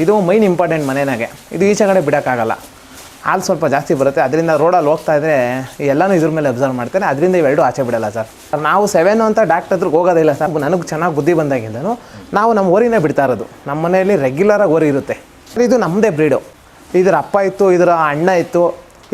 ಇದು main important ಮನೆನಾಗೆ. ಇದು ಈಚೆ ಕಡೆ ಬಿಡೋಕ್ಕಾಗಲ್ಲ. ಹಾಲು ಸ್ವಲ್ಪ ಜಾಸ್ತಿ ಬರುತ್ತೆ. ಅದರಿಂದ ರೋಡಲ್ಲಿ ಹೋಗ್ತಾ ಇದ್ರೆ ಎಲ್ಲನೂ ಇದ್ರ ಮೇಲೆ ಅಬ್ಸರ್ವ್ ಮಾಡ್ತಾರೆ. ಅದರಿಂದ ಇವೆರಡು ಆಚೆ ಬಿಡಲ್ಲ ಸರ್ ನಾವು ಸೆವೆನ್ ಅಂತ ಡಾಕ್ಟರ್ ಹತ್ರಕ್ಕೆ ಹೋಗೋದಿಲ್ಲ ಸರ್ ನನಗೆ ಚೆನ್ನಾಗಿ ಬುದ್ಧಿ ಬಂದಾಗಿಂದನು ನಾವು ನಮ್ಮ ಓರಿನೇ ಬಿಡ್ತಾ ಇರೋದು. ನಮ್ಮ ಮನೆಯಲ್ಲಿ ರೆಗ್ಯುಲರಾಗಿ ಓರಿ ಇರುತ್ತೆ. ಇದು ನಮ್ಮದೇ ಬ್ರೀಡು ಇದರ ಅಪ್ಪ ಇತ್ತು, ಇದರ ಅಣ್ಣ ಇತ್ತು.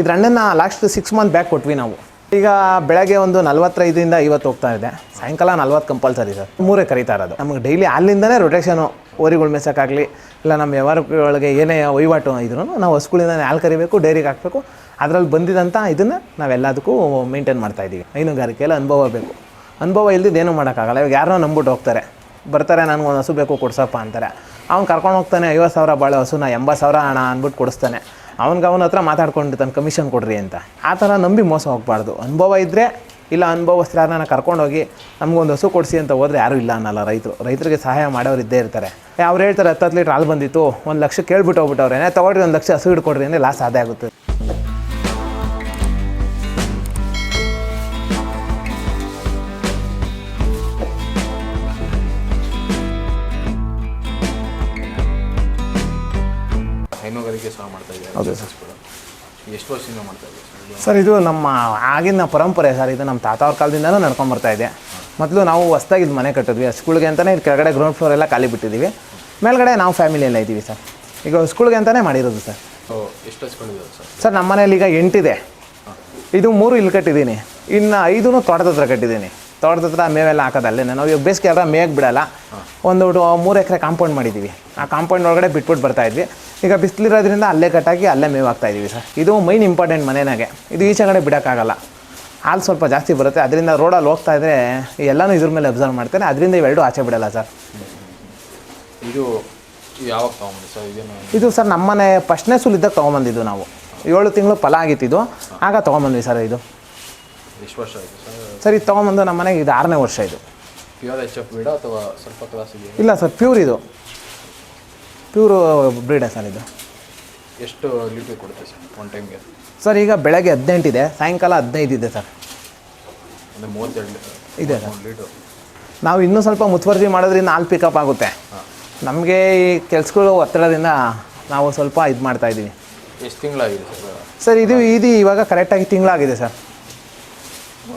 ಇದ್ರ ಅಣ್ಣನ ಲಾಸ್ಟ್ ಸಿಕ್ಸ್ ಮಂತ್ ಬ್ಯಾಕ್ ಕೊಟ್ವಿ ನಾವು. ಈಗ ಬೆಳಗ್ಗೆ ಒಂದು ನಲ್ವತ್ತೈದರಿಂದ ಐವತ್ತು ಹೋಗ್ತಾ ಇದೆ. ಸಾಯಂಕಾಲ ನಲ್ವತ್ತು ಕಂಪಲ್ಸರಿ ಸರ್ ಮೂರೇ ಕರೀತಾ ಇರೋದು. ನಮಗೆ ಡೈಲಿ ಅಲ್ಲಿಂದನೇ ರೊಟೇಷನು ಓರಿಗಳು ಮೇಸಕ್ಕಾಗಲಿ ಇಲ್ಲ ನಮ್ಮ ವ್ಯವಹಾರಗಳಿಗೆ ಏನೇ ವಹಿವಾಟು ಇದ್ರೂ ನಾವು ಹಸುಗಳಿಂದ ಹಾಲು ಕರಿಬೇಕು, ಡೈರಿಗೆ ಹಾಕಬೇಕು. ಅದರಲ್ಲಿ ಬಂದಿದ್ದಂಥ ಇದನ್ನು ನಾವೆಲ್ಲದಕ್ಕೂ ಮೇಂಟೈನ್ ಮಾಡ್ತಾಯಿದ್ದೀವಿ ಹೈನುಗಾರಿಕೆಯಲ್ಲಿ ಅನುಭವ ಬೇಕು. ಅನುಭವ ಇಲ್ದಿದ್ದು ಏನೂ ಮಾಡೋಕ್ಕಾಗಲ್ಲ. ಇವಾಗ ಯಾರನ್ನೋ ನಂಬಿಟ್ಟು ಹೋಗ್ತಾರೆ. ಬರ್ತಾರೆ, ನನಗೆ ಒಂದು ಹಸು ಬೇಕು, ಕೊಡ್ಸಪ್ಪ ಅಂತಾರೆ. ಅವ್ನು ಕರ್ಕೊಂಡು ಹೋಗ್ತಾನೆ ಐವತ್ತು ಸಾವಿರ ಬಾಳೆ ಹಸುನ ಎಂಬತ್ತು ಸಾವಿರ ಹಣ ಅಂದ್ಬಿಟ್ಟು ಕೊಡಿಸ್ತಾನೆ. ಅವ್ನಿಗೆ ಅವನ ಹತ್ರ ಮಾತಾಡ್ಕೊಂಡಿರ್ತಾನೆ ಕಮಿಷನ್ ಕೊಡ್ರಿ ಅಂತ. ಆ ಥರ ನಂಬಿ ಮೋಸ ಹೋಗಬಾರ್ದು. ಅನುಭವ ಇದ್ದರೆ ಇಲ್ಲ ಅನುಭವಸ್ಥರನ್ನ ಕರ್ಕೊಂಡೋಗಿ ನಮಗೊಂದು ಹಸು ಕೊಡಿಸಿ ಅಂತ ಹೋದರೆ ಯಾರೂ ಇಲ್ಲ ಅನ್ನಲ್ಲ ರೈತರು. ರೈತರಿಗೆ ಸಹಾಯ ಮಾಡೋರು ಇದ್ದೇ ಇರ್ತಾರೆ. ಅವ್ರು ಹೇಳ್ತಾರೆ ಹತ್ತು ಹತ್ತು ಲೀಟ್ರ್ ಹಾಲು ಬಂದಿತ್ತು ಒಂದು ಲಕ್ಷ ಕೇಳ್ಬಿಟ್ಟು ಹೋಗ್ಬಿಟ್ಟವ್ರೆ. ತಗೊಳ್ರಿ ಒಂದು ಲಕ್ಷ ಹಸು ಹಿಡ್ಕೊಡ್ರಿ ಅಂದರೆ ಲಾಸ್ ಆದೇ ಆಗುತ್ತೆ. ಹೈನುಗಾರಿಕೆ ಸಹ ಮಾಡ್ತಾ ಇದ್ದಾರೆ. ಹೌದು ಎಷ್ಟು ವರ್ಷದಿಂದ ಮಾಡ್ತಾ ಸರ್? ಇದು ನಮ್ಮ ಆಗಿನ ಪರಂಪರೆ ಸರ್ ಇದು ನಮ್ಮ ತಾತ ಅವ್ರ ಕಾಲದಿಂದನೂ ನಡ್ಕೊಂಡು ಬರ್ತಾ ಇದೆ. ಮೊದಲು ನಾವು ಹೊಸ್ದಾಗಿ ಇದು ಮನೆ ಕಟ್ಟಿದ್ವಿ. ಸ್ಕೂಲ್ಗೆ ಅಂತಲೇ ಇಲ್ಲಿ ಕೆಳಗಡೆ ಗ್ರೌಂಡ್ ಫ್ಲೋರ್ ಎಲ್ಲ ಖಾಲಿ ಬಿಟ್ಟಿದ್ದೀವಿ ಮೇಲ್ಗಡೆ ನಾವು ಫ್ಯಾಮಿಲಿ ಎಲ್ಲ ಇದ್ದೀವಿ ಸರ್. ಈಗ ಸ್ಕೂಲ್ಗೆ ಅಂತಲೇ ಮಾಡಿರೋದು ಸರ್. ಸರ್? ನಮ್ಮ ಮನೇಲಿ ಈಗ ಎಂಟಿದೆ. ಇದು ಮೂರು ಇಲ್ಲಿ ಕಟ್ಟಿದ್ದೀನಿ. ಇನ್ನು ಐದು ತೋಟದ ಹತ್ರ ಕಟ್ಟಿದ್ದೀನಿ. ತೋಟದ ಹತ್ರ ಮೇವೆಲ್ಲ ಹಾಕೋದಲ್ಲೇ ನಾವು ಇವಾಗ ಬೇಸಿಗೆ ಎಲ್ಲ ಮೇಯಕ್ಕೆ ಬಿಡಲ್ಲ. ಒಂದು ಮೂರು ಎಕರೆ ಕಾಂಪೌಂಡ್ ಮಾಡಿದ್ದೀವಿ ಆ ಕಾಂಪೌಂಡ್ ಒಳಗಡೆ ಬಿಟ್ಬಿಟ್ಟು ಬರ್ತಾ ಇದ್ವಿ. ಈಗ ಬಿಸಿಲಿರೋದ್ರಿಂದ ಅಲ್ಲೇ ಕಟ್ಟಾಗಿ ಅಲ್ಲೇ ಮೇವು ಹಾಕ್ತಾಯಿದ್ದೀವಿ ಸರ್. ಇದು ಮೈನ್ ಇಂಪಾರ್ಟೆಂಟ್ ಮನೆನಾಗೆ ಇದು ಈಚೆ ಕಡೆ ಬಿಡೋಕ್ಕಾಗಲ್ಲ. ಹಾಲು ಸ್ವಲ್ಪ ಜಾಸ್ತಿ ಬರುತ್ತೆ. ಅದರಿಂದ ರೋಡಲ್ಲಿ ಹೋಗ್ತಾ ಇದ್ರೆ ಎಲ್ಲನೂ ಇದ್ರ ಮೇಲೆ ಅಬ್ಸರ್ವ್ ಮಾಡ್ತಾರೆ ಅದರಿಂದ ಇವೆರಡೂ ಆಚೆ ಬಿಡಲ್ಲ ಸರ್. ಇದು ಯಾವಾಗ ಇದು ಸರ್? ಇದೇನು ಇದು ಸರ್ ನಮ್ಮನೆ ಫಸ್ಟ್ನೇ ಸುಲಿದ್ದಾಗ ತೊಗೊಂಬಂದಿದ್ದು ನಾವು. ಏಳು ತಿಂಗಳು ಫಲ ಆಗಿತ್ತಿದ್ದು ಆಗ ತೊಗೊಂಬಂದ್ವಿ ಸರ್ ಇದು. ಎಷ್ಟು ವರ್ಷ ಆಯಿತು ಸರ್ ಇದು ತೊಗೊಂಬಂದು ನಮ್ಮ ಮನೆಗೆ ಇದು ಆರನೇ ವರ್ಷ ಇದು. ಪ್ಯೂರ್ ಎಚ್ ಎಫ್ ಅಥವಾ ಸ್ವಲ್ಪ ಇದೆಯಾ ಇಲ್ಲ ಸರ್ ಪ್ಯೂರ್ ಇದು. ಪ್ಯೂರ್ ಬ್ರೀಡಾ ಸರ್ ಇದು. ಎಷ್ಟು ಲೀಟರ್ ಕೊಡುತ್ತೆ ಸರ್ ಒನ್ ಟೈಮ್ಗೆ ಸರ್ ಈಗ ಬೆಳಗ್ಗೆ ಹದಿನೆಂಟಿದೆ ಸಾಯಂಕಾಲ ಹದಿನೈದು ಇದೆ ಸರ್. ಅಂದರೆ ಮೂವತ್ತೆರಡು ಲೀಟರ್ ಇದೆ ಸರ್. ಲೀಟರ್. ನಾವು ಇನ್ನೂ ಸ್ವಲ್ಪ ಮುತುವರ್ಜಿ ಮಾಡೋದ್ರಿಂದ ಹಾಲು ಪಿಕಪ್ ಆಗುತ್ತೆ. ನಮಗೆ ಈ ಕೆಲಸಗಳು ಒತ್ತಡದಿಂದ ನಾವು ಸ್ವಲ್ಪ ಇದು ಮಾಡ್ತಾ ಇದ್ದೀವಿ. ಎಷ್ಟು ತಿಂಗಳಾಗಿದೆ ಸರ್? ಸರ್ ಇದು ಇದು ಇವಾಗ ಕರೆಕ್ಟಾಗಿ ತಿಂಗಳಾಗಿದೆ ಸರ್.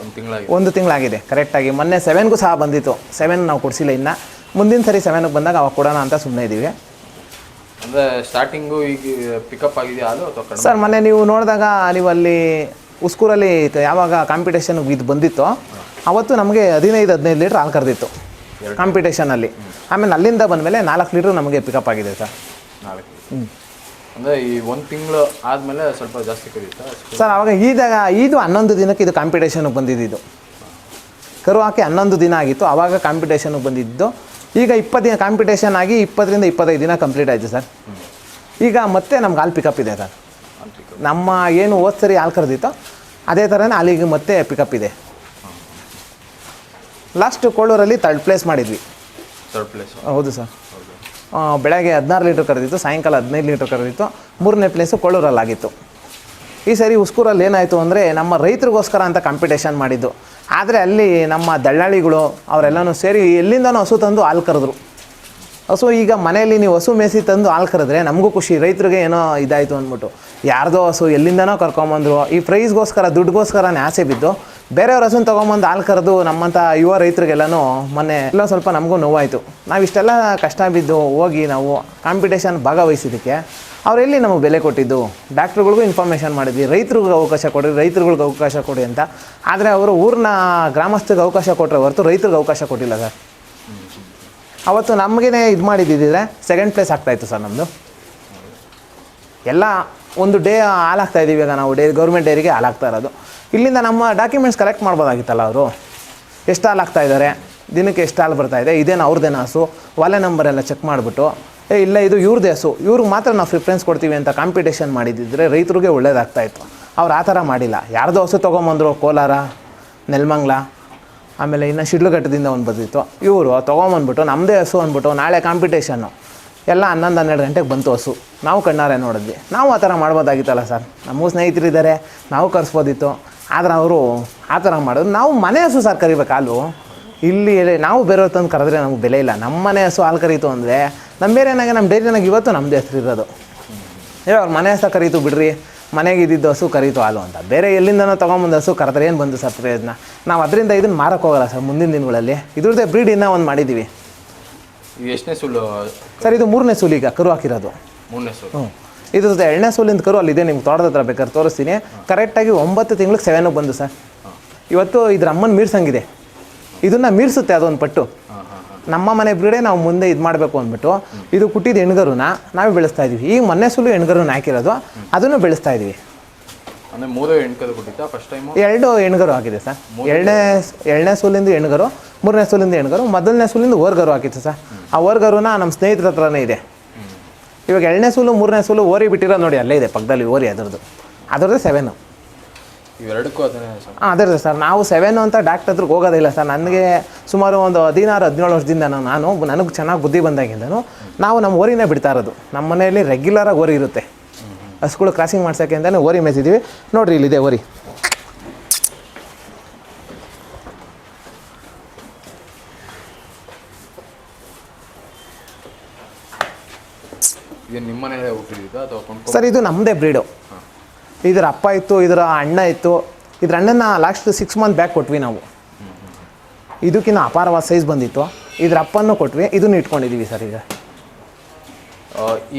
ಒಂದು ತಿಂಗಳಾಗಿದೆ. ಒಂದು ತಿಂಗಳಾಗಿದೆ. ಕರೆಕ್ಟಾಗಿ ಮೊನ್ನೆ ಸೆವೆನ್ಗೂ ಸಹ ಬಂದಿತ್ತು. ಸೆವೆನ್ ನಾವು ಕೊಡಿಸಿಲ್ಲ ಇನ್ನು. ಮುಂದಿನ ಸರಿ ಸೆವೆನ್ಗೆ ಬಂದಾಗ ಅವಾಗ ಕೊಡೋಣ ಅಂತ ಸುಮ್ಮನೆ ಇದ್ದೀವಿ ಅಂದರೆ ಸ್ಟಾರ್ಟಿಂಗು ಈಗ ಪಿಕಪ್ ಆಗಿದೆ ಹಾಲು ಅಥವಾ ಕಡಿಮೆ? ಸರ್ ಮೊನ್ನೆ ನೀವು ನೋಡಿದಾಗ ನೀವು ಅಲ್ಲಿ ಉಸ್ಕೂರಲ್ಲಿ ಯಾವಾಗ ಕಾಂಪಿಟೇಷನ್ ಇದು ಬಂದಿತ್ತು ಅವತ್ತು ನಮಗೆ ಹದಿನೈದು ಹದಿನೈದು ಲೀಟ್ರ್ ಹಾಲು ಕರೆದಿತ್ತು ಕಾಂಪಿಟೇಷನಲ್ಲಿ ಆಮೇಲೆ ಅಲ್ಲಿಂದ ಬಂದಮೇಲೆ ನಾಲ್ಕು ಲೀಟ್ರ್ ನಮಗೆ ಪಿಕಪ್ ಆಗಿದೆ ಸರ್ ನಾಲ್ಕು ಅಂದರೆ ಈ ಒಂದು ತಿಂಗಳು ಆದಮೇಲೆ ಸ್ವಲ್ಪ ಜಾಸ್ತಿ ಕರೀತಾ? ಸರ್ ಅವಾಗ ಈದಾಗ ಇದು ಹನ್ನೊಂದು ದಿನಕ್ಕೆ ಇದು ಕಾಂಪಿಟೇಷನ್ಗೆ ಬಂದಿದ್ದು ಕರು ಹಾಕಿ ಹನ್ನೊಂದು ದಿನ ಆಗಿತ್ತು ಆವಾಗ ಕಾಂಪಿಟೇಷನ್ಗೆ ಬಂದಿದ್ದು. ಈಗ ಇಪ್ಪತ್ತು ದಿನ ಕಾಂಪಿಟೇಷನ್ ಆಗಿ ಇಪ್ಪತ್ತರಿಂದ ಇಪ್ಪತ್ತೈದು ದಿನ ಕಂಪ್ಲೀಟ್ ಆಯಿತು ಸರ್. ಈಗ ಮತ್ತೆ ನಮ್ಗೆ ಹಾಲು ಪಿಕಪ್ ಇದೆ ಸರ್. ನಮ್ಮ ಏನು ಹೋದ್ ಸರಿ ಹಾಲು ಕರೆದಿತ್ತೋ ಅದೇ ಥರನೇ ಅಲ್ಲಿಗೆ ಮತ್ತೆ ಪಿಕಪ್ ಇದೆ. ಲಾಸ್ಟ್ ಕೋಳೂರಲ್ಲಿ ತರ್ಡ್ ಪ್ಲೇಸ್ ಮಾಡಿದ್ವಿ. ತರ್ಡ್ ಪ್ಲೇಸ್ ಹೌದು ಸರ್. ಬೆಳಗ್ಗೆ ಹದಿನಾರು ಲೀಟ್ರ್ ಕರೆದಿತ್ತು, ಸಾಯಂಕಾಲ ಹದಿನೈದು ಲೀಟ್ರ್ ಕರೆದಿತ್ತು. ಮೂರನೇ ಪ್ಲೇಸು ಕೊಳ್ಳೂರಲ್ಲಾಗಿತ್ತು ಈ ಸರಿ ಉಸ್ಕೂರಲ್ಲಿ ಏನಾಯಿತು ಅಂದರೆ ನಮ್ಮ ರೈತರಿಗೋಸ್ಕರ ಅಂತ ಕಾಂಪಿಟೇಷನ್ ಮಾಡಿದ್ದು. ಆದರೆ ಅಲ್ಲಿ ನಮ್ಮ ದಳ್ಳಾಳಿಗಳು ಅವರೆಲ್ಲನೂ ಸೇರಿ ಎಲ್ಲಿಂದನೂ ಹಸು ತಂದು ಹಾಲು ಕರೆದ್ರು. ಹಸು ಈಗ ಮನೆಯಲ್ಲಿ ನೀವು ಹಸು ಮೇಸಿ ತಂದು ಹಾಲು ಕರೆದ್ರೆ ನಮಗೂ ಖುಷಿ, ರೈತರಿಗೆ ಏನೋ ಇದಾಯಿತು ಅಂದ್ಬಿಟ್ಟು. ಯಾರ್ದೋ ಹಸು ಎಲ್ಲಿಂದನೋ ಕರ್ಕೊಂಬಂದ್ರು, ಈ ಪ್ರೈಸ್ಗೋಸ್ಕರ ದುಡ್ಡುಗೋಸ್ಕರನೇ ಆಸೆ ಬಿದ್ದು, ಬೇರೆಯವ್ರ ಹಸುನ ತೊಗೊಂಬಂದು ಹಾಲು ಕರೆದು ನಮ್ಮಂಥ ಯುವ ರೈತರಿಗೆಲ್ಲನೂ ಮೊನ್ನೆ ಎಲ್ಲ ಸ್ವಲ್ಪ ನಮಗೂ ನೋವಾಯಿತು. ನಾವು ಇಷ್ಟೆಲ್ಲ ಕಷ್ಟ ಬಿದ್ದು ಹೋಗಿ ನಾವು ಕಾಂಪಿಟೇಷನ್ ಭಾಗವಹಿಸಿದ್ದಕ್ಕೆ ಅವರೆಲ್ಲಿ ನಮಗೆ ಬೆಲೆ ಕೊಟ್ಟಿದ್ದು? ಡಾಕ್ಟ್ರುಗಳಿಗೂ ಇನ್ಫಾರ್ಮೇಷನ್ ಮಾಡಿದ್ವಿ ರೈತರಿಗೂ ಅವಕಾಶ ಕೊಡಿ ರೈತರುಗಳಿಗೆ ಅವಕಾಶ ಕೊಡಿ ಅಂತ. ಆದರೆ ಅವರು ಊರಿನ ಗ್ರಾಮಸ್ಥರಿಗೆ ಅವಕಾಶ ಕೊಟ್ಟರೆ ಹೊರತು ರೈತರಿಗೆ ಅವಕಾಶ ಕೊಟ್ಟಿಲ್ಲ ಸರ್. ಅವತ್ತು ನಮಗೇನೆ ಇದು ಮಾಡಿದ್ದಿದ್ರೆ ಸೆಕೆಂಡ್ ಪ್ಲೇಸ್ ಆಗ್ತಾಯಿತ್ತು ಸರ್ ನಮ್ಮದು ಎಲ್ಲ ಒಂದು ಡೇ ಹಾಲಾಗ್ತಾ ಇದ್ದೀವಿ ಈಗ ನಾವು ಡೇ ಗೌರ್ಮೆಂಟ್ ಡೈರಿಗೆ ಹಾಲಾಗ್ತಾ ಇರೋದು. ಇಲ್ಲಿಂದ ನಮ್ಮ ಡಾಕ್ಯುಮೆಂಟ್ಸ್ ಕಲೆಕ್ಟ್ ಮಾಡ್ಬೋದಾಗಿತ್ತಲ್ಲ ಅವರು? ಎಷ್ಟು ಹಾಲಾಗ್ತಾ ಇದ್ದಾರೆ ದಿನಕ್ಕೆ ಎಷ್ಟು ಹಾಲು ಬರ್ತಾ ಇದೆ? ಇದೇನು ಅವ್ರದ್ದೇನು ಹಸು ಒಲೆ ನಂಬರ್ ಎಲ್ಲ ಚೆಕ್ ಮಾಡಿಬಿಟ್ಟು, ಏ, ಇಲ್ಲ, ಇದು ಇವ್ರದ್ದೇ ಹಸು ಇವ್ರಿಗೆ ಮಾತ್ರ ನಾವು ಪ್ರಿಫರೆನ್ಸ್ ಕೊಡ್ತೀವಿ ಅಂತ ಕಾಂಪಿಟೇಷನ್ ಮಾಡಿದ್ದಿದ್ರೆ ರೈತರಿಗೆ ಒಳ್ಳೇದಾಗ್ತಾಯಿತ್ತು ಅವ್ರು ಆ ಥರ ಮಾಡಿಲ್ಲ. ಯಾರ್ದೋ ಹಸು ತೊಗೊಂಬಂದರು, ಕೋಲಾರ, ನೆಲಮಂಗ್ಲ. ಆಮೇಲೆ ಇನ್ನು ಶಿಡ್ಲಘಟ್ಟದಿಂದ ಒಂದು ಬಂದಿತ್ತು. ಇವರು ತೊಗೊಂಬಂದ್ಬಿಟ್ಟು ನಮ್ಮದೇ ಹಸು ಅಂದ್ಬಿಟ್ಟು ನಾಳೆ ಕಾಂಪಿಟೇಷನ್ನು ಎಲ್ಲ ಹನ್ನೊಂದು, ಹನ್ನೆರಡು ಗಂಟೆಗೆ ಬಂತು ಹಸು. ನಾವು ಕಣ್ಣಾರೆ ನೋಡಿದ್ವಿ. ನಾವು ಆ ಥರ ಮಾಡ್ಬೋದಾಗಿತ್ತಲ್ಲ ಸರ್? ನಮಗೂ ಸ್ನೇಹಿತರಿದ್ದಾರೆ, ನಾವು ಕರೆಸ್ಬೋದಿತ್ತು. ಆದರೆ ಅವರು ಆ ಥರ ಮಾಡೋದು ನಾವು ಮನೆ ಹಸು ಸರ್ ಕರಿಬೇಕು ಹಾಲು. ಇಲ್ಲಿ ನಾವು ಬೇರೆಯವ್ರ ತಂದು ಕರೆದ್ರೆ ನಮ್ಗೆ ಬೆಲೆ ಇಲ್ಲ. ನಮ್ಮ ಮನೆ ಹಸು ಹಾಲು ಕರೀತು ಅಂದರೆ ನಮ್ಮ ಏರಿಯಾನಾಗೆ ನಮ್ಮ ಡೈರಿನಾಗ ಇವತ್ತು ನಮ್ಮದೇ ಹೆಸರು ಇರೋದು. ಇವಾಗ ಮನೆ ಹಸು ಕರೀತು ಬಿಡ್ರಿ. ಮನೆಗೆ ಇದ್ದಿದ್ದು ಹಸು ಕರೀತು ಹಾಲು ಅಂತ. ಬೇರೆ ಎಲ್ಲಿಂದನೋ ತೊಗೊಂಬಂದು ಹಸು ಕರೆದ್ರೆ ಏನು ಬಂದು ಸರ್ ಪ್ರಯೋಜನ? ನಾವು ಅದರಿಂದ ಇದನ್ನು ಮಾರಕ್ಕೆ ಹೋಗಲ್ಲ ಸರ್ ಮುಂದಿನ ದಿನಗಳಲ್ಲಿ. ಇದ್ರದ್ದೇ ಬ್ರೀಡ್ ಇನ್ನೂ ಒಂದು ಮಾಡಿದ್ದೀವಿ ಎಷ್ಟನೇ ಸುಳ್ಳು? ಸರ್ ಇದು ಮೂರನೇ ಸೂಲು ಈಗ ಕರು ಹಾಕಿರೋದು. ಮೂರನೇ ಸುಳ್ಳು. ಹ್ಞೂ ಇದ್ರದ್ದು ಎರಡನೇ ಸೂಲಿಂದ ಕರು ಅಲ್ಲಿದೆ ನಿಮ್ಗೆ ತೋಟದ ಹತ್ರ ಬೇಕಾದ್ರೆ ತೋರಿಸ್ತೀನಿ. ಕರೆಕ್ಟಾಗಿ ಒಂಬತ್ತು ತಿಂಗಳಿಗೆ ಸೆವೆನಿಗೆ ಬಂದು ಸರ್. ಇವತ್ತು ಇದ್ರ ಅಮ್ಮನ ಮೀರ್ಸಂಗಿದೆ. ಇದನ್ನು ಮೀರ್ಸುತ್ತೆ ಅದೊಂದು ಪಟ್ಟು. ನಮ್ಮ ಮನೆ ಬ್ರೀಡೆ ನಾವು ಮುಂದೆ ಇದು ಮಾಡಬೇಕು ಅಂದ್ಬಿಟ್ಟು ಇದು ಕುಟ್ಟಿದ ಹೆಣ್ಗರುನ ನಾವೇ ಬೆಳೆಸ್ತಾ ಇದೀವಿ. ಈಗ ಮೊನ್ನೆ ಸುಲು ಹೆಣ್ಗರುನ ಹಾಕಿರೋದು ಅದನ್ನು ಬೆಳೆಸ್ತಾ ಇದೀವಿ. ಎರಡು ಹೆಣ್ಗರು ಆಗಿದೆ ಸರ್. ಎರಡನೇ ಎರಡನೇ ಸೂಲಿಂದ ಹೆಣ್ಗರು ಮೂರನೇ ಸೂಲಿಂದ ಹೆಣ್ಗರು ಮೊದಲನೇ ಸೂಲಿಂದ ಓರ್ಗರು ಹಾಕಿತ್ತು ಸರ್. ಆ ಓರ್ಗರುನ ನಮ್ಮ ಸ್ನೇಹಿತರ ಹತ್ರನೇ ಇದೆ. ಇವಾಗ ಎರಡನೇ ಸೂಲು ಮೂರನೇ ಸೂಲು ಓರಿ ಬಿಟ್ಟಿರೋ ನೋಡಿ ಅಲ್ಲೇ ಇದೆ ಪಕ್ಕದಲ್ಲಿ ಓರಿ ಅದರದ್ದು. ಅದರದ್ದು ಸೆವೆನು ಇವೆರಡಕ್ಕೂ ಅದನ್ನೇ ಸರ್. ಹಾಂ ಅದೇ ಸರ್. ನಾವು ಸೆವೆನ್ ಅಂತ ಡಾಕ್ಟರ್ ಹತ್ರ ಹೋಗೋದಿಲ್ಲ ಸರ್. ನನಗೆ ಸುಮಾರು ಒಂದು ಹದಿನಾರು ಹದಿನೇಳು ವರ್ಷದಿಂದ ನಾನು ನನಗೆ ಚೆನ್ನಾಗಿ ಬುದ್ಧಿ ಬಂದಾಗಿಂದನು ನಾವು ನಮ್ಮ ಓರಿನೇ ಬಿಡ್ತಾ ಇರೋದು. ನಮ್ಮ ಮನೆಯಲ್ಲಿ ರೆಗ್ಯುಲರಾಗಿ ಓರಿ ಇರುತ್ತೆ. ಹಸುಗಳು ಕ್ರಾಸಿಂಗ್ ಮಾಡ್ಸೋಕೆ ಅಂತಲೇ ಓರಿ ಮೇಯ್ಸಿದ್ದೀವಿ ನೋಡಿರಿ ಇಲ್ಲಿದೆ ಓರಿ. ಸರ್ ಇದು ನಮ್ಮದೇ ಬ್ರೀಡು ಇದರ ಅಪ್ಪ ಇತ್ತು ಇದರ ಅಣ್ಣ ಇತ್ತು. ಇದ್ರ ಅಣ್ಣನ ಲಾಸ್ಟ್ ಸಿಕ್ಸ್ ಮಂತ್ ಬ್ಯಾಕ್ ಕೊಟ್ವಿ ನಾವು. ಇದಕ್ಕಿಂತ ಅಪಾರವಾದ ಸೈಜ್ ಬಂದಿತ್ತು. ಇದ್ರ ಅಪ್ಪನೂ ಕೊಟ್ವಿ. ಇದನ್ನು ಇಟ್ಕೊಂಡಿದ್ದೀವಿ ಸರ್ ಈಗ.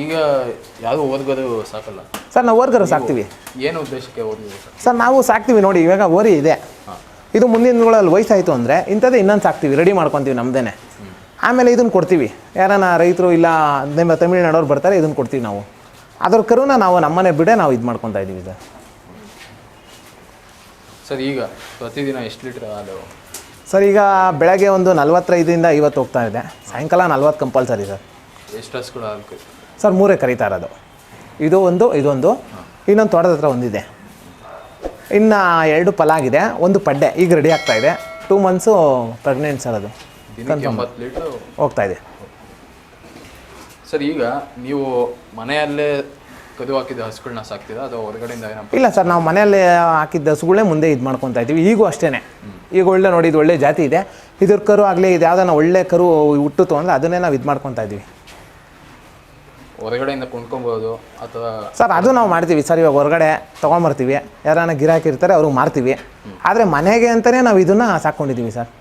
ಈಗ ಯಾವುದು ಓದ್ಗೋದು ಸಾಕಲ್ಲ? ಸರ್ ನಾವು ಓರ್ಗರು ಸಾಕ್ತೀವಿ. ಏನು ಉದ್ದೇಶಕ್ಕೆ ಸರ್ ನಾವು ಸಾಕ್ತೀವಿ ನೋಡಿ ಇವಾಗ ಓರಿ ಇದೆ. ಇದು ಮುಂದಿನ ದಿನಗಳಲ್ಲಿ ವಯಸ್ಸಾಯಿತು ಅಂದರೆ ಇಂಥದ್ದೇ ಇನ್ನೊಂದು ಸಾಕ್ತೀವಿ ರೆಡಿ ಮಾಡ್ಕೊತೀವಿ ನಮ್ಮದೇ ಆಮೇಲೆ ಇದನ್ನು ಕೊಡ್ತೀವಿ. ಯಾರನ್ನ ರೈತರು ಇಲ್ಲ ನಿಮ್ಮ ತಮಿಳ್ನಾಡವ್ರು ಬರ್ತಾರೆ ಇದನ್ನು ಕೊಡ್ತೀವಿ ನಾವು. ಅದ್ರ ಕರುನ ನಾವು ನಮ್ಮನೆ ಬಿಡೇ ನಾವು ಇದು ಮಾಡ್ಕೊತಾ ಇದ್ದೀವಿ ಸರ್. ಸರ್ ಈಗ ಪ್ರತಿದಿನ ಎಷ್ಟು ಲೀಟ್ರ್ ಹಾಲು? ಸರ್ ಈಗ ಬೆಳಗ್ಗೆ ಒಂದು ನಲ್ವತ್ತೈದರಿಂದ ಐವತ್ತು ಹೋಗ್ತಾ ಇದೆ. ಸಾಯಂಕಾಲ ನಲ್ವತ್ತು ಕಂಪಲ್ಸರಿ ಸರ್. ಎಷ್ಟು ಹಸುಗಳು ಹಾಲು ಸರ್ ಮೂರೇ ಕರೀತಾ ಇರೋದು. ಇದು ಒಂದು ಇದೊಂದು ಇನ್ನೊಂದು ತೋಟದ ಹತ್ರ ಒಂದಿದೆ. ಇನ್ನು ಎರಡು ಪಲಾಗಿದೆ ಒಂದು ಪಡ್ಡೆ. ಈಗ ರೆಡಿ ಆಗ್ತಾ ಇದೆ. ಟೂ ಮಂತ್ಸು ಪ್ರೆಗ್ನೆಂಟ್ ಸರ್ ಅದು. ಹೋಗ್ತಾ ಇದೆ. ಸರ್ ಈಗ ನೀವು ಮನೆಯಲ್ಲೇ ಕದು ಹಾಕಿದ ಹಸುಗಳನ್ನ ಸಾಕ್ತೀರಾ? ಅಥವಾ ಹೊರಗಡೆಯಿಂದ ಏನಪ್ಪ? ಇಲ್ಲ ಸರ್ ನಾವು ಮನೆಯಲ್ಲೇ ಹಾಕಿದ್ದ ಹಸುಗಳೇ ಮುಂದೆ ಇದು ಮಾಡ್ಕೊತಾ ಇದ್ದೀವಿ. ಈಗೂ ಅಷ್ಟೇ ಈಗ ಒಳ್ಳೆ ನೋಡಿ ಇದು ಒಳ್ಳೆ ಜಾತಿ ಇದೆ. ಇದ್ರ ಕರು ಆಗಲೇ ಇದು ಯಾವ್ದಾನ ಒಳ್ಳೆ ಕರು ಹುಟ್ಟಿತು ಅಂದರೆ ಅದನ್ನೇ ನಾವು ಇದು ಮಾಡ್ಕೊತಾ ಇದ್ದೀವಿ. ಹೊರಗಡೆಯಿಂದ ಕೊಂಡ್ಕೊಬೋದು ಅಥವಾ ಸರ್ ಅದು ನಾವು ಮಾಡ್ತೀವಿ. ಸರ್ ಇವಾಗ ಹೊರಗಡೆ ತೊಗೊಂಬರ್ತೀವಿ. ಯಾರನ್ನ ಗಿರಾಕಿ ಇರ್ತಾರೆ ಅವ್ರಿಗೆ ಮಾರ್ತೀವಿ. ಆದರೆ ಮನೆಗೆ ಅಂತಲೇ ನಾವು ಇದನ್ನು ಸಾಕ್ಕೊಂಡಿದ್ದೀವಿ ಸರ್.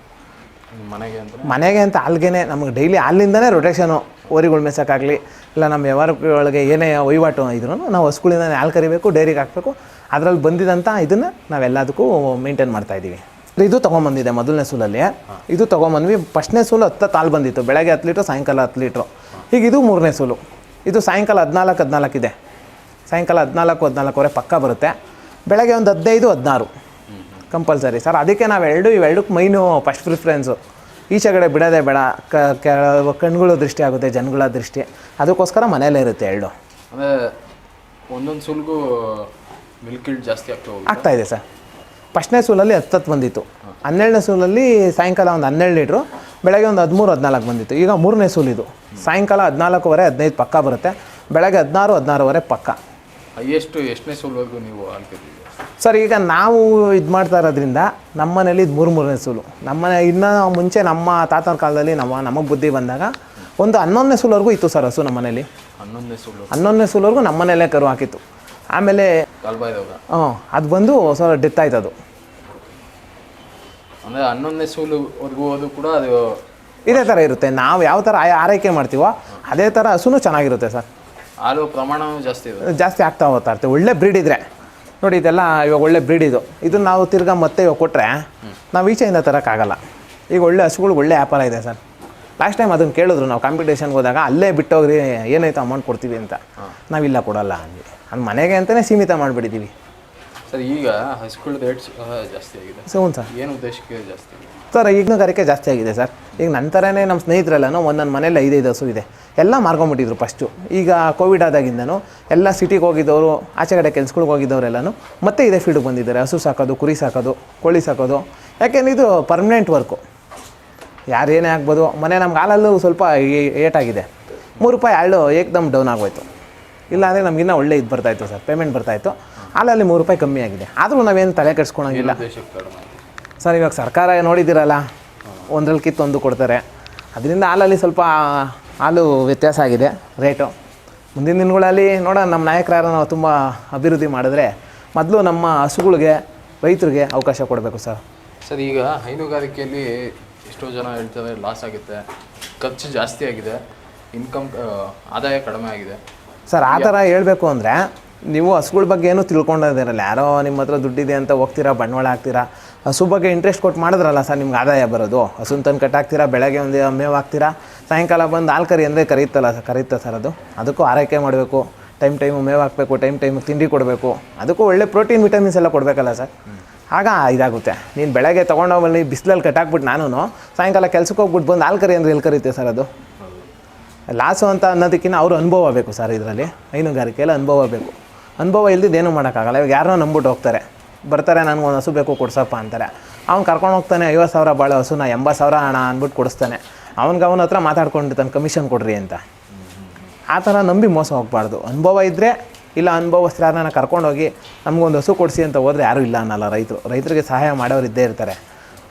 ಮನೆಗೆ ಅಂತ ಮನೆಗೆ ಅಂತ ಅಲ್ಲಿಗೆ ನಮಗೆ ಡೈಲಿ ಅಲ್ಲಿಂದನೇ ರೊಟೇಷನು. ಓರಿಗಳು ಮೇಸೋಕ್ಕಾಗಲಿ ಇಲ್ಲ ನಮ್ಮ ವ್ಯವಹಾರಗಳಿಗೆ ಏನೇ ವಹಿವಾಟು ಇದ್ರೂ ನಾವು ಹಸುಗಳಿಂದ ಹಾಲು ಕರಿಬೇಕು, ಡೈರಿಗೆ ಹಾಕಬೇಕು. ಅದರಲ್ಲಿ ಬಂದಿದಂಥ ಇದನ್ನು ನಾವೆಲ್ಲದಕ್ಕೂ ಮೇಂಟೈನ್ ಮಾಡ್ತಾ ಇದ್ದೀವಿ. ಇದು ತೊಗೊಂಬಂದಿದೆ ಮೊದಲನೇ ಸೂಲಲ್ಲಿ. ಇದು ತೊಗೊಂಬಂದ್ವಿ, ಫಸ್ಟ್ನೇ ಸೂಲು ಹತ್ತು ತಾಲು ಬಂದಿತ್ತು. ಬೆಳಗ್ಗೆ ಹತ್ತು ಲೀಟ್ರು, ಸಾಯಂಕಾಲ ಹತ್ತು ಲೀಟ್ರು. ಈಗ ಇದು ಮೂರನೇ ಸೂಲು. ಇದು ಸಾಯಂಕಾಲ ಹದಿನಾಲ್ಕು ಹದಿನಾಲ್ಕು ಇದೆ. ಸಾಯಂಕಾಲ ಹದಿನಾಲ್ಕು, ಹದಿನಾಲ್ಕುವರೆ ಪಕ್ಕ ಬರುತ್ತೆ. ಬೆಳಗ್ಗೆ ಒಂದು ಹದಿನೈದು, ಹದಿನಾರು. ಕಂಪಲ್ಸರಿ. ಸರ್, ಅದಕ್ಕೆ ನಾವು ಎರಡು ಇವೆರಡಕ್ಕೆ ಮೈನು ಫಸ್ಟ್ ಪ್ರಿಫರೆನ್ಸು ಈಚೆಗಡೆ ಬಿಡೋದೆ ಬೇಡ. ಕ ಕ- ಕಣ್ಗಳು ದೃಷ್ಟಿ ಆಗುತ್ತೆ ಜನಗಳ ದೃಷ್ಟಿ. ಅದಕ್ಕೋಸ್ಕರ ಮನೆಯಲ್ಲೇ ಇರುತ್ತೆ ಎರಡು. ಅಂದರೆ ಒಂದೊಂದು ಸುಲ್ಗೂ ಮಿಲ್ಕ್ ಜಾಸ್ತಿ ಆಗ್ತಾ ಇದೆ ಸರ್. ಫಸ್ಟ್ನೇ ಸೂಲಲ್ಲಿ ಹತ್ತತ್ತು ಬಂದಿತ್ತು. ಹನ್ನೆರಡನೇ ಸೂಲಲ್ಲಿ ಸಾಯಂಕಾಲ ಒಂದು ಹನ್ನೆರಡು ಲೀಟ್ರು ಬೆಳಗ್ಗೆ ಒಂದು ಹದಿಮೂರು ಹದಿನಾಲ್ಕು ಬಂದಿತ್ತು. ಈಗ ಮೂರನೇ ಸೂಲಿದು. ಇದು ಸಾಯಂಕಾಲ ಹದಿನಾಲ್ಕುವರೆ ಹದಿನೈದು ಪಕ್ಕ ಬರುತ್ತೆ. ಬೆಳಗ್ಗೆ ಹದಿನಾರು ಹದಿನಾರುವರೆ ಪಕ್ಕ. ಎಷ್ಟು ಎಷ್ಟನೇ ಸೂಲ್ವರೆಗೂ ನೀವು ಹಾಲು ಕರೀತೀವಿ ಸರ್ ಈಗ ನಾವು ಇದು ಮಾಡ್ತಾ ಇರೋದ್ರಿಂದ ನಮ್ಮ ಮನೇಲಿ ಇದು ಮೂರು ಮೂರನೇ ಸೂಲು ನಮ್ಮನೆ ಇನ್ನೂ ಮುಂಚೆ ನಮ್ಮ ತಾತನ ಕಾಲದಲ್ಲಿ ನಮ್ಮ ನಮಗೆ ಬುದ್ಧಿ ಬಂದಾಗ ಒಂದು ಹನ್ನೊಂದನೇ ಸೂಲ್ವರೆಗೂ ಇತ್ತು ಸರ್ ಹಸು ನಮ್ಮ ಮನೇಲಿ ಹನ್ನೊಂದನೇ ಸುಳ್ಳು. ಹನ್ನೊಂದನೇ ಸೂಲ್ವರೆಗೂ ನಮ್ಮ ಮನೆಯಲ್ಲೇ ಕರು ಹಾಕಿತ್ತು. ಆಮೇಲೆ ಹಾಂ ಹ್ಞೂ ಅದು ಬಂದು ಸರ್ ಡೆತ್ ಆಯ್ತು ಅದು. ಅಂದರೆ ಹನ್ನೊಂದನೇ ಸೂಲುವರೆಗೂ ಅದು ಕೂಡ ಅದು ಇದೇ ಥರ ಇರುತ್ತೆ. ನಾವು ಯಾವ ಥರ ಆರೈಕೆ ಮಾಡ್ತೀವೋ ಅದೇ ಥರ ಹಸುನು ಚೆನ್ನಾಗಿರುತ್ತೆ ಸರ್. ಹಾಲು ಪ್ರಮಾಣ ಜಾಸ್ತಿ ಜಾಸ್ತಿ ಆಗ್ತಾ ಹೋಗ್ತಾ ಇರುತ್ತೆ. ಒಳ್ಳೆ ಬ್ರೀಡ್ ಇದ್ರೆ. ನೋಡಿ ಇದೆಲ್ಲ ಇವಾಗ ಒಳ್ಳೆ ಬ್ರೀಡ್ ಇದು. ಇದನ್ನು ನಾವು ತಿರ್ಗಾ ಮತ್ತೆ ಇವಾಗ ಕೊಟ್ಟರೆ ನಾವು ಈಚೆಯಿಂದ ತರೋಕ್ಕಾಗಲ್ಲ ಈಗ ಒಳ್ಳೆ ಹಸುಗಳು ಒಳ್ಳೆ ವ್ಯಾಪಾರ ಇದೆ ಸರ್. ಲಾಸ್ಟ್ ಟೈಮ್ ಅದನ್ನು ಕೇಳಿದ್ರು ನಾವು ಕಾಂಪಿಟೇಷನ್ಗೆ ಹೋದಾಗ ಅಲ್ಲೇ ಬಿಟ್ಟೋಗ್ರಿ ಏನಾಯ್ತು ಅಮೌಂಟ್ ಕೊಡ್ತೀವಿ ಅಂತ. ನಾವಿಲ್ಲ ಕೊಡಲ್ಲ ಅಂದ್ವಿ. ಅದು ಮನೆಗೆ ಅಂತಲೇ ಸೀಮಿತ ಮಾಡಿಬಿಟ್ಟಿದ್ದೀವಿ ಸರ್ ಈಗ ಹಸುಗಳ ರೇಟ್ಸ್ ಜಾಸ್ತಿ ಆಗಿದೆ. ಸೊ ಹ್ಞೂ ಸರ್. ಏನು ಉದ್ದೇಶಕ್ಕೆ ಜಾಸ್ತಿ ಸರ್ ಈಗಿನಗಾರಿಕೆ ಜಾಸ್ತಿ ಆಗಿದೆ ಸರ್. ಈಗ ನಂತರನೇ ನಮ್ಮ ಸ್ನೇಹಿತರೆಲ್ಲನೂ ಒಂದೊಂದು ಮನೇಲಿ ಐದೈದು ಹಸು ಇದೆ. ಎಲ್ಲ ಮಾರ್ಕೊಂಬಿಟ್ಟಿದ್ರು ಫಸ್ಟು ಈಗ ಕೋವಿಡ್ ಆದಾಗಿಂದನೂ ಎಲ್ಲ ಸಿಟಿಗೆ ಹೋಗಿದ್ದವರು, ಆಚೆ ಕಡೆ ಕೆಲ್ಸಗಳಿಗೆ ಹೋಗಿದ್ದವರೆಲ್ಲನೂ ಮತ್ತೆ ಇದೇ ಫೀಲ್ಡ್ಗೆ ಬಂದಿದ್ದಾರೆ. ಹಸು ಸಾಕೋದು, ಕುರಿ ಸಾಕೋದು, ಕೋಳಿ ಸಾಕೋದು. ಯಾಕೆಂದ್ರೆ ಇದು ಪರ್ಮನೆಂಟ್ ವರ್ಕು ಯಾರೇನೇ ಆಗ್ಬೋದು, ಮನೆ ನಮ್ಗೆ ಹಾಲಲ್ಲೂ ಸ್ವಲ್ಪ ಏಟಾಗಿದೆ. ಮೂರು ರೂಪಾಯಿ ಹಾಳು ಏಕ್ದಮ್ ಡೌನ್ ಆಗೋಯ್ತು. ಇಲ್ಲಾಂದರೆ ನಮಗಿನ್ನ ಒಳ್ಳೆ ಇದು ಬರ್ತಾಯಿತ್ತು ಸರ್ ಪೇಮೆಂಟ್ ಬರ್ತಾಯಿತ್ತು ಹಾಲಲ್ಲಿ ಮೂರು ರೂಪಾಯಿ ಕಮ್ಮಿ ಆಗಿದೆ. ಆದರೂ ನಾವೇನು ತಲೆ ಕೆಡ್ಸ್ಕೊಳಂಗಿಲ್ಲ. ಸರ್ ಇವಾಗ ಸರ್ಕಾರ ನೋಡಿದ್ದೀರಲ್ಲ ಒಂದ್ರಲ್ಲಿ ಕಿತ್ತು ಒಂದು ಕೊಡ್ತಾರೆ. ಅದರಿಂದ ಹಾಲಲ್ಲಿ ಸ್ವಲ್ಪ ಹಾಲು ವ್ಯತ್ಯಾಸ ಆಗಿದೆ ರೇಟು. ಮುಂದಿನ ದಿನಗಳಲ್ಲಿ ನೋಡೋಣ ನಮ್ಮ ನಾಯಕರಾರ ನಾವು ತುಂಬ ಅಭಿವೃದ್ಧಿ ಮಾಡಿದ್ರೆ ಮೊದಲು ನಮ್ಮ ಹಸುಗಳಿಗೆ ರೈತರಿಗೆ ಅವಕಾಶ ಕೊಡಬೇಕು ಸರ್. ಸರ್ ಈಗ ಹೈನುಗಾರಿಕೆಯಲ್ಲಿ ಎಷ್ಟೋ ಜನ ಹೇಳ್ತಾರೆ ಲಾಸ್ ಆಗುತ್ತೆ ಖರ್ಚು ಜಾಸ್ತಿ ಆಗಿದೆ ಇನ್ಕಮ್ ಆದಾಯ ಕಡಿಮೆ ಆಗಿದೆ. ಸರ್ ಆ ಥರ ಹೇಳಬೇಕು ಅಂದರೆ ನೀವು ಹಸುಗಳ ಬಗ್ಗೆ ಏನೂ ತಿಳ್ಕೊಂಡಿರಲ್ಲ ಯಾರೋ ನಿಮ್ಮ ಹತ್ರ ದುಡ್ಡಿದೆ ಅಂತ ಹೋಗ್ತೀರಾ, ಬಂಡವಾಳ ಹಾಕ್ತೀರಾ, ಹಸು ಬಗ್ಗೆ ಇಂಟ್ರೆಸ್ಟ್ ಕೊಟ್ಟು ಮಾಡಿದ್ರಲ್ಲ ಸರ್ ನಿಮ್ಗೆ ಆದಾಯ ಬರೋದು. ಹಸುನ ತಂದು ಕಟ್ಟಾಕ್ತೀರಾ, ಬೆಳಗ್ಗೆ ಒಂದು ಮೇವು ಹಾಕ್ತೀರಾ, ಸಾಯಂಕಾಲ ಬಂದು ಹಾಲು ಕರಿ ಅಂದರೆ ಕರೀತಲ್ಲ ಸರ್ ಕರೀತಾ ಸರ್ ಅದು. ಅದಕ್ಕೂ ಆರೈಕೆ ಮಾಡಬೇಕು. ಟೈಮ್ ಟೈಮು ಮೇವು ಹಾಕಬೇಕು, ಟೈಮ್ ಟೈಮಿಗೆ ತಿಂಡಿ ಕೊಡಬೇಕು. ಅದಕ್ಕೂ ಒಳ್ಳೆ ಪ್ರೋಟೀನ್ ವಿಟಮಿನ್ಸ್ ಎಲ್ಲ ಕೊಡಬೇಕಲ್ಲ ಸರ್. ಆಗ ಇದಾಗುತ್ತೆ. ನೀನು ಬೆಳಗ್ಗೆ ತೊಗೊಂಡೋಗಲ್ಲಿ ಬಿಸಿಲಲ್ಲಿ ಕಟ್ಟಾಕ್ಬಿಟ್ಟು ನಾನು ಸಾಯಂಕಾಲ ಕೆಲ್ಸಕ್ಕೆ ಹೋಗ್ಬಿಟ್ಟು ಬಂದು ಹಾಲು ಕರಿ ಅಂದರೆ ಎಲ್ಲಿ ಕರೀತೆ ಸರ್ ಅದು? ಲಾಸು ಅಂತ ಅನ್ನೋದಕ್ಕಿಂತ ಅವರು ಅನುಭವ ಬೇಕು ಸರ್ ಇದರಲ್ಲಿ. ಹೈನುಗಾರಿಕೆಯಲ್ಲಿ ಅನುಭವ ಬೇಕು. ಅನುಭವ ಇಲ್ದಿದ್ದು ಏನೂ ಮಾಡೋಕ್ಕಾಗಲ್ಲ. ಇವಾಗ ಯಾರನ್ನೋ ನಂಬಿಟ್ಟು ಹೋಗ್ತಾರೆ. ಬರ್ತಾರೆ, ನನಗೆ ಒಂದು ಹಸು ಬೇಕು, ಕೊಡ್ಸಪ್ಪ ಅಂತಾರೆ. ಅವ್ನು ಕರ್ಕೊಂಡು ಹೋಗ್ತಾನೆ ಐವತ್ತು ಸಾವಿರ ಬಾಳೆ ಹಸುನ, ಎಂಬತ್ತು ಸಾವಿರ ಹಣ ಅಂದ್ಬಿಟ್ಟು ಕೊಡಿಸ್ತಾನೆ. ಅವ್ನಿಗೆ ಅವನ ಹತ್ರ ಮಾತಾಡ್ಕೊಂಡಿರ್ತಾನೆ ಕಮಿಷನ್ ಕೊಡ್ರಿ ಅಂತ. ಆ ಥರ ನಂಬಿ ಮೋಸ ಹೋಗಬಾರ್ದು. ಅನುಭವ ಇದ್ದರೆ ಇಲ್ಲ ಅನುಭವಸ್ಥರನ್ನ ಕರ್ಕೊಂಡೋಗಿ ನಮಗೊಂದು ಹಸು ಕೊಡಿಸಿ ಅಂತ ಹೋದರೆ ಯಾರೂ ಇಲ್ಲ ಅನ್ನಲ್ಲ ರೈತರು. ರೈತರಿಗೆ ಸಹಾಯ ಮಾಡೋರು ಇದ್ದೇ ಇರ್ತಾರೆ.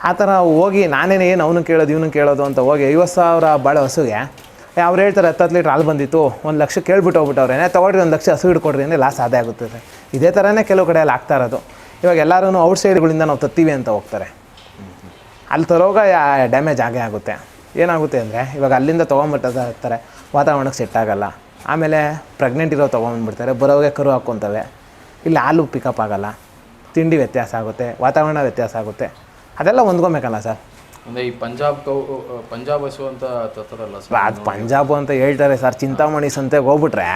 ಆ ಥರ ಹೋಗಿ ನಾನೇನು ಏನು ಅವನು ಕೇಳೋದು, ಇವನು ಕೇಳೋದು ಅಂತ ಹೋಗಿ ಐವತ್ತು ಸಾವಿರ ಬಾಳೆ ಹಸುಗೆ ಅವ್ರು ಹೇಳ್ತಾರೆ ಹತ್ತು ಲೀಟ್ರ್ ಹಾಲು ಬಂದಿತ್ತು, ಒಂದು ಲಕ್ಷ ಕೇಳ್ಬಿಟ್ಟು ಹೋಗ್ಬಿಟ್ಟವ್ರೆ ತೊಗೊಳ್ರಿ, ಒಂದು ಲಕ್ಷ ಹಸು ಹಿಡ್ಕೊಡ್ರಿ ಅಂದರೆ ಲಾಸ್ ಅದೇ ಆಗುತ್ತೆ ಸರ್ ಇದೇ ಥರನೇ ಕೆಲವು ಕಡೆಯಲ್ಲಿ ಆಗ್ತಾ ಇರೋದು. ಇವಾಗ ಎಲ್ಲರೂ ಔಟ್ ಸೈಡ್ಗಳಿಂದ ನಾವು ತತ್ತೀವಿ ಅಂತ ಹೋಗ್ತಾರೆ. ಅಲ್ಲಿ ತರೋಗ ಡ್ಯಾಮೇಜ್ ಆಗೇ ಆಗುತ್ತೆ. ಏನಾಗುತ್ತೆ ಅಂದರೆ, ಇವಾಗ ಅಲ್ಲಿಂದ ತೊಗೊಂಬಿಟ್ಟಿರ್ತಾರೆ ವಾತಾವರಣಕ್ಕೆ ಸೆಟ್ ಆಗೋಲ್ಲ. ಆಮೇಲೆ ಪ್ರೆಗ್ನೆಂಟ್ ಇರೋ ತೊಗೊಂಬಂದ್ಬಿಡ್ತಾರೆ ಬರೋಗೆ ಕರು ಹಾಕ್ಕೊತವೆ. ಇಲ್ಲಿ ಹಾಲು ಪಿಕಪ್ ಆಗೋಲ್ಲ. ತಿಂಡಿ ವ್ಯತ್ಯಾಸ ಆಗುತ್ತೆ, ವಾತಾವರಣ ವ್ಯತ್ಯಾಸ ಆಗುತ್ತೆ. ಅದೆಲ್ಲ ಹೊಂದ್ಕೊಬೇಕಲ್ಲ ಸರ್. ಅಂದರೆ ಈ ಪಂಜಾಬ್ ಕೌ ಪಂಜಾಬ್ ಹಸು ಅಂತ ಸರ್. ಅದು ಪಂಜಾಬ್ ಅಂತ ಹೇಳ್ತಾರೆ ಸರ್. ಚಿಂತಾಮಣಿ ಸಂತೆಗೆ ಹೋಗ್ಬಿಟ್ರೆ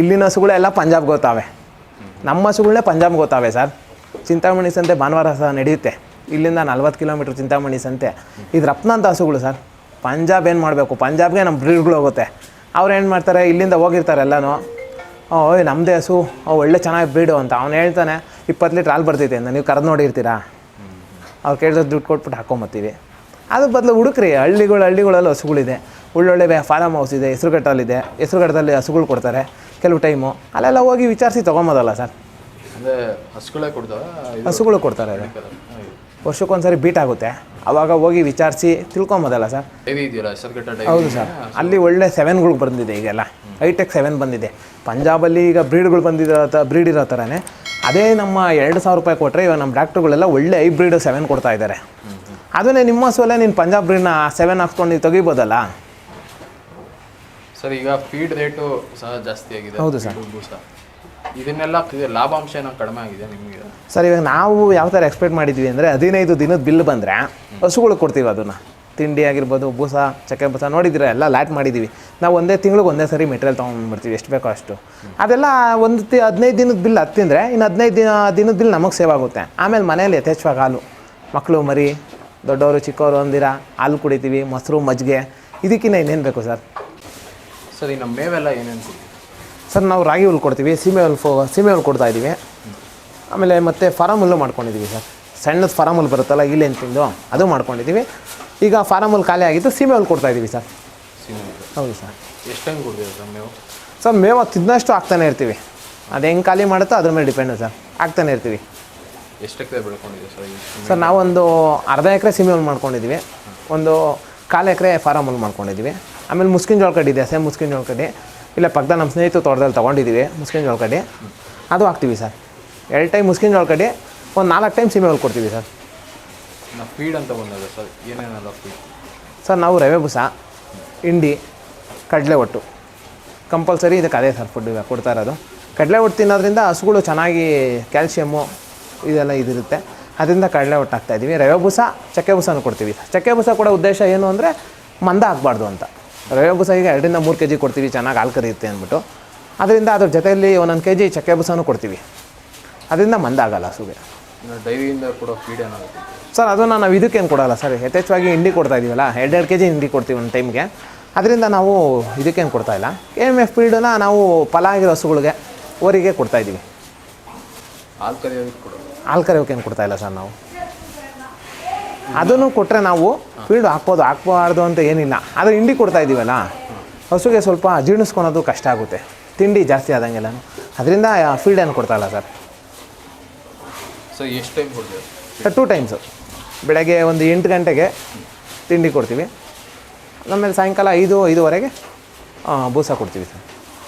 ಇಲ್ಲಿನ ಹಸುಗಳೆಲ್ಲ ಪಂಜಾಬ್ ಗೊತ್ತಾವೆ ನಮ್ಮ ಹಸುಗಳನ್ನೇ ಪಂಜಾಬ್ ಗೊತ್ತಾವೆ ಸರ್. ಚಿಂತಾಮಣಿ ಸಂತೆ ಭಾನುವಾರ ಸಹ ನಡೆಯುತ್ತೆ. ಇಲ್ಲಿಂದ ನಲ್ವತ್ತು ಕಿಲೋಮೀಟ್ರ್ ಚಿಂತಾಮಣಿ ಸಂತೆ. ಇದು ರಪ್ನ ಅಂತ ಹಸುಗಳು ಸರ್. ಪಂಜಾಬ್ ಏನು ಮಾಡಬೇಕು? ಪಂಜಾಬ್ಗೆ ನಮ್ಮ ಬ್ರೀಡ್ಗಳು ಹೋಗುತ್ತೆ. ಅವ್ರು ಏನು ಮಾಡ್ತಾರೆ? ಇಲ್ಲಿಂದ ಹೋಗಿರ್ತಾರೆ ಎಲ್ಲನೂ. ಓಯ್ ನಮ್ಮದೇ ಹಸು. ಒಳ್ಳೆ ಚೆನ್ನಾಗಿ ಬ್ರೀಡು ಅಂತ. ಅವ್ನು ಹೇಳ್ತಾನೆ, ಇಪ್ಪತ್ತು ಲೀಟ್ರ್ ಹಾಲು ಬರ್ತೈತೆ ಅಂತ. ನೀವು ಕರೆದು ನೋಡಿರ್ತೀರಾ? ಅವ್ರು ಕೇಳಿದ್ರೆ ದುಡ್ಡು ಕೊಟ್ಬಿಟ್ಟು ಹಾಕೊಂಬತ್ತೀವಿ. ಅದ್ರ ಬದಲು ಹುಡುಕ್ರಿ ಹಳ್ಳಿಗಳು ಹಳ್ಳಿಗಳಲ್ಲಿ ಹಸುಗಳಿದೆ. ಒಳ್ಳೊಳ್ಳೆ ಫಾರಮ್ ಹೌಸ್ ಇದೆ ಹೆಸರುಘಟ್ಟಲ್ಲಿದೆ ಹೆಸರುಘಟ್ಟದಲ್ಲಿ ಹಸುಗಳು ಕೊಡ್ತಾರೆ ಕೆಲವು ಟೈಮು ಅಲ್ಲೆಲ್ಲ ಹೋಗಿ ವಿಚಾರಿಸಿ ತೊಗೊಂಬೋದಲ್ಲ ಸರ್. ಹಸುಗಳೇ ಕೊಡ್ತಾರೆ? ವರ್ಷಕ್ಕೊಂದ್ಸರಿ ಬೀಟ್ ಆಗುತ್ತೆ. ಅವಾಗ ಹೋಗಿ ವಿಚಾರಿಸಿ ತಿಳ್ಕೊಂಬೋದಲ್ಲ ಸರ್. ಹೌದು ಸರ್. ಅಲ್ಲಿ ಒಳ್ಳೆ ಸೆವೆನ್ಗಳು ಬಂದಿದೆ ಈಗೆಲ್ಲ. ಹೈಟೆಕ್ ಸೆವೆನ್ ಬಂದಿದೆ. ಪಂಜಾಬಲ್ಲಿ ಈಗ ಬ್ರೀಡ್ಗಳು ಬಂದಿರೋ ಬ್ರೀಡ್ ಇರೋ ಥರನೇ ಅದೇ ನಮ್ಮ ಎರಡು ಸಾವಿರ ರೂಪಾಯಿ ಕೊಟ್ಟರೆ ಇವಾಗ ನಮ್ಮ ಡಾಕ್ಟ್ರುಗಳೆಲ್ಲ ಒಳ್ಳೆ ಹೈಬ್ರಿಡ್ ಸೆವೆನ್ ಕೊಡ್ತಾ ಇದ್ದಾರೆ. ಅದನ್ನೇ ನಿಮ್ಮ ಸೋಲೆ ನೀನು ಪಂಜಾಬ್ ಬ್ರೀಡ್ನ ಸೆವೆನ್ ಹಾಕ್ಸ್ಕೊಂಡು ನೀವು ತೆಗಿಬೋದಲ್ಲ? ಸರ್ ಈಗ ಫೀಡ್ ರೇಟು ಸಹ ಜಾಸ್ತಿ ಆಗಿದೆ. ಹೌದು ಸರ್. ಇದನ್ನೆಲ್ಲ ಲಾಭಾಂಶ ಏನೋ ಕಡಿಮೆ ಆಗಿದೆ ನಿಮಗೆ. ಸರ್ ಇವಾಗ ನಾವು ಯಾವ ಥರ ಎಕ್ಸ್ಪೆಕ್ಟ್ ಮಾಡಿದ್ವಿ ಅಂದರೆ ಹದಿನೈದು ದಿನದ ಬಿಲ್ ಬಂದರೆ ಹಸುಗಳು ಕೊಡ್ತೀವಿ ಅದನ್ನು. ತಿಂಡಿ ಆಗಿರ್ಬೋದು ಬೂಸ ಚಕ್ಕೆ ಬೂಸ ನೋಡಿದ್ರೆ ಎಲ್ಲ ಲ್ಯಾಟ್ ಮಾಡಿದ್ದೀವಿ ನಾವು ಒಂದೇ ತಿಂಗ್ಳಿಗೆ ಒಂದೇ ಸರಿ ಮೆಟೀರಿಯಲ್ ತೊಗೊಂಡ್ಬಿಡ್ತೀವಿ ಎಷ್ಟು ಬೇಕೋ ಅಷ್ಟು. ಅದೆಲ್ಲ ಒಂದು ತಿ ಹದಿನೈದು ದಿನದ ಬಿಲ್ ಹತ್ತಿಂದರೆ ಇನ್ನು ಹದಿನೈದು ದಿನ ದಿನದ ಬಿಲ್ ನಮಗೆ ಸೇವ್ ಆಗುತ್ತೆ. ಆಮೇಲೆ ಮನೇಲಿ ಯಥೇಚ್ಛವಾಗಿ ಹಾಲು. ಮಕ್ಕಳು ಮರಿ ದೊಡ್ಡವರು ಚಿಕ್ಕವರು ಅಂದಿರ? ಹಾಲು ಕುಡಿತೀವಿ ಮೊಸರು ಮಜ್ಜಿಗೆ. ಇದಕ್ಕಿಂತ ಇನ್ನೇನು ಬೇಕು ಸರ್? ಸರ್ ಈ ನಮ್ಮ ಮೇವೆಲ್ಲ ಏನೇನು ಸರ್ ನಾವು ರಾಗಿ ಹುಲ್ಲು ಕೊಡ್ತೀವಿ ಸೀಮೆ ಹುಲ್ಲು ಫೋ ಸೀಮೆ ಹುಲ್ಲು ಕೊಡ್ತಾ ಇದ್ದೀವಿ ಆಮೇಲೆ ಮತ್ತೆ ಫಾರಮ್ ಹುಲ್ಲು ಮಾಡ್ಕೊಂಡಿದ್ದೀವಿ ಸರ್. ಸಣ್ಣದು ಫಾರಮ್ ಹುಲ್ಲು ಬರುತ್ತಲ್ಲ ಇಲ್ಲಿ ತಿಂದು ಅದು ಮಾಡ್ಕೊಂಡಿದ್ದೀವಿ ಈಗ ಫಾರಮ್ ಹುಲ್ಲು ಖಾಲಿ ಆಗಿದ್ದು ಸೀಮೆ ಹುಲ್ಲು ಕೊಡ್ತಾ ಇದ್ದೀವಿ ಸರ್. ಹೌದು ಸರ್. ಎಷ್ಟು ಟೈಮ್ ಕೊಡ್ತೀವಿ ಸರ್ ಮೇವು? ಸರ್ ಮೇವು ತಿನ್ನಷ್ಟು ಆಗ್ತಾನೆ ಇರ್ತೀವಿ. ಅದು ಹೆಂಗೆ ಖಾಲಿ ಮಾಡುತ್ತೋ ಅದ್ರ ಮೇಲೆ ಡಿಪೆಂಡು ಸರ್. ಆಗ್ತಾನೆ ಇರ್ತೀವಿ. ಎಷ್ಟು ಎಕರೆ ಬೆಳ್ಕೊಂಡಿದೆ ಸರ್ ಈ ಸೀಮೆ? ಸರ್ ನಾವೊಂದು ಅರ್ಧ ಎಕರೆ ಸೀಮೆ ಹುಲ್ಲು ಮಾಡ್ಕೊಂಡಿದ್ದೀವಿ. ಒಂದು ಕಾಲು ಎಕರೆ ಫಾರಮ್ ಹುಲ್ಲು ಮಾಡ್ಕೊಂಡಿದ್ದೀವಿ. ಆಮೇಲೆ ಮುಸ್ಕಿನ ಜೋಳ ಕಡ್ಡಿ ಇದೆ ಸೇಮ್ ಮುಸ್ಕಿನ ಜೋಳ ಕಡ್ಡಿ ಇಲ್ಲ ಪಕ್ಕದ ನಮ್ಮ ಸ್ನೇಹಿತರು ತೋಟದಲ್ಲಿ ತೊಗೊಂಡಿದ್ದೀವಿ ಮುಸ್ಕಿನ ಜೋಳ ಕಡ್ಡಿ ಅದು ಹಾಕ್ತೀವಿ ಸರ್. ಎರಡು ಟೈಮ್ ಮುಸ್ಕಿನ ಜೋಳ ಕಡ್ಡಿ ಒಂದು ನಾಲ್ಕು ಟೈಮ್ ಸೀಮೆ ಹುಲ್ಲು ಕೊಡ್ತೀವಿ ಸರ್. ನಾವು ಫೀಡ್ ಅಂತ ಬಂದಾಗ ಸರ್. ಏನೇನೆಲ್ಲ ಫೀಡ್ ಸರ್ ನಾವು ರವೆ ಬುಸ ಹಿಂಡಿ ಕಡಲೆ ಒಟ್ಟು. ಕಂಪಲ್ಸರಿ ಇದಕ್ಕೆ ಅದೇ ಸರ್ ಫುಡ್ ಕೊಡ್ತಾ ಇರೋದು. ಕಡಲೆ ಒಟ್ಟು ತಿನ್ನೋದ್ರಿಂದ ಹಸುಗಳು ಚೆನ್ನಾಗಿ ಕ್ಯಾಲ್ಶಿಯಮ್ಮು ಇದೆಲ್ಲ ಇದಿರುತ್ತೆ. ಅದರಿಂದ ಕಡಲೆ ಒಟ್ಟಾಗ್ತಾ ಹಾಕ್ತಾಯಿದ್ದೀವಿ ರವೆ ಬೂಸ ಚಕ್ಕೆ ಬೂಸನೂ ಕೊಡ್ತೀವಿ. ಚಕ್ಕೆ ಬೂಸ ಕೂಡ ಉದ್ದೇಶ ಏನು ಅಂದರೆ ಮಂದ ಆಗಬಾರ್ದು ಅಂತ. ರವೆ ಬೂಸ ಈಗ ಎರಡರಿಂದ ಮೂರು ಕೆ ಜಿ ಕೊಡ್ತೀವಿ ಚೆನ್ನಾಗಿ ಹಾಲು ಕರಿಯುತ್ತೆ ಅಂದ್ಬಿಟ್ಟು. ಅದರಿಂದ ಅದ್ರ ಜೊತೆಯಲ್ಲಿ ಒಂದೊಂದು ಕೆ ಜಿ ಚಕ್ಕೆ ಬೂಸನೂ ಕೊಡ್ತೀವಿ. ಅದರಿಂದ ಮಂದ ಆಗಲ್ಲ ಹಸುಗೆ. ಡೈರಿಯಿಂದ ಕೂಡ ಫೀಡ್ ಏನಾಗುತ್ತೆ ಸರ್ ಅದನ್ನು ನಾವು ಇದಕ್ಕೇನು ಕೊಡಲ್ಲ ಸರ್. ಯಥೇಚ್ಛವಾಗಿ ಹಿಂಡಿ ಕೊಡ್ತಾ ಇದೀವಲ್ಲ ಎರಡೆರಡು ಕೆ ಜಿ ಹಿಂಡಿ ಕೊಡ್ತೀವಿ ಒಂದು ಟೈಮ್ಗೆ ಅದರಿಂದ ನಾವು ಇದಕ್ಕೇನು ಕೊಡ್ತಾ ಇಲ್ಲ. ಕೆ ಎಂ ಎಫ್ ಫೀಡನ್ನ ನಾವು ಫಲ ಆಗಿರೋ ಹಸುಗಳಿಗೆ ಓರಿಗೆ ಕೊಡ್ತಾ ಇದ್ದೀವಿ ಹಾಲು ಕರಿಯೋದಕ್ಕೆ ಕೊಡೋದು ಹಾಲು ಕರೆಯೋಕೇನು ಕೊಡ್ತಾ ಇಲ್ಲ ಸರ್ ನಾವು. ಅದನ್ನು ಕೊಟ್ಟರೆ ನಾವು ಫೀಲ್ಡ್ ಹಾಕ್ಬೋದು ಹಾಕ್ಬಾರ್ದು ಅಂತ ಏನಿಲ್ಲ. ಆದರೆ ಹಿಂಡಿ ಕೊಡ್ತಾ ಇದ್ದೀವಲ್ಲ ಹಸುಗೆ ಸ್ವಲ್ಪ ಜೀರ್ಣಿಸ್ಕೊಳೋದು ಕಷ್ಟ ಆಗುತ್ತೆ. ತಿಂಡಿ ಜಾಸ್ತಿ ಆದಂಗೆಲ್ಲ. ಅದರಿಂದ ಫೀಲ್ಡ್ ಏನು ಕೊಡ್ತಾ ಇಲ್ಲ ಸರ್. ಸರ್ ಎಷ್ಟು ಟೈಮ್ ಕೊಡ್ತೀವಿ ಸರ್ ಟೂ ಟೈಮ್ಸು ಬೆಳಗ್ಗೆ ಒಂದು ಎಂಟು ಗಂಟೆಗೆ ತಿಂಡಿ ಕೊಡ್ತೀವಿ. ಆಮೇಲೆ ಸಾಯಂಕಾಲ ಐದು ಐದುವರೆಗೆ ಬೂಸ ಕೊಡ್ತೀವಿ ಸರ್.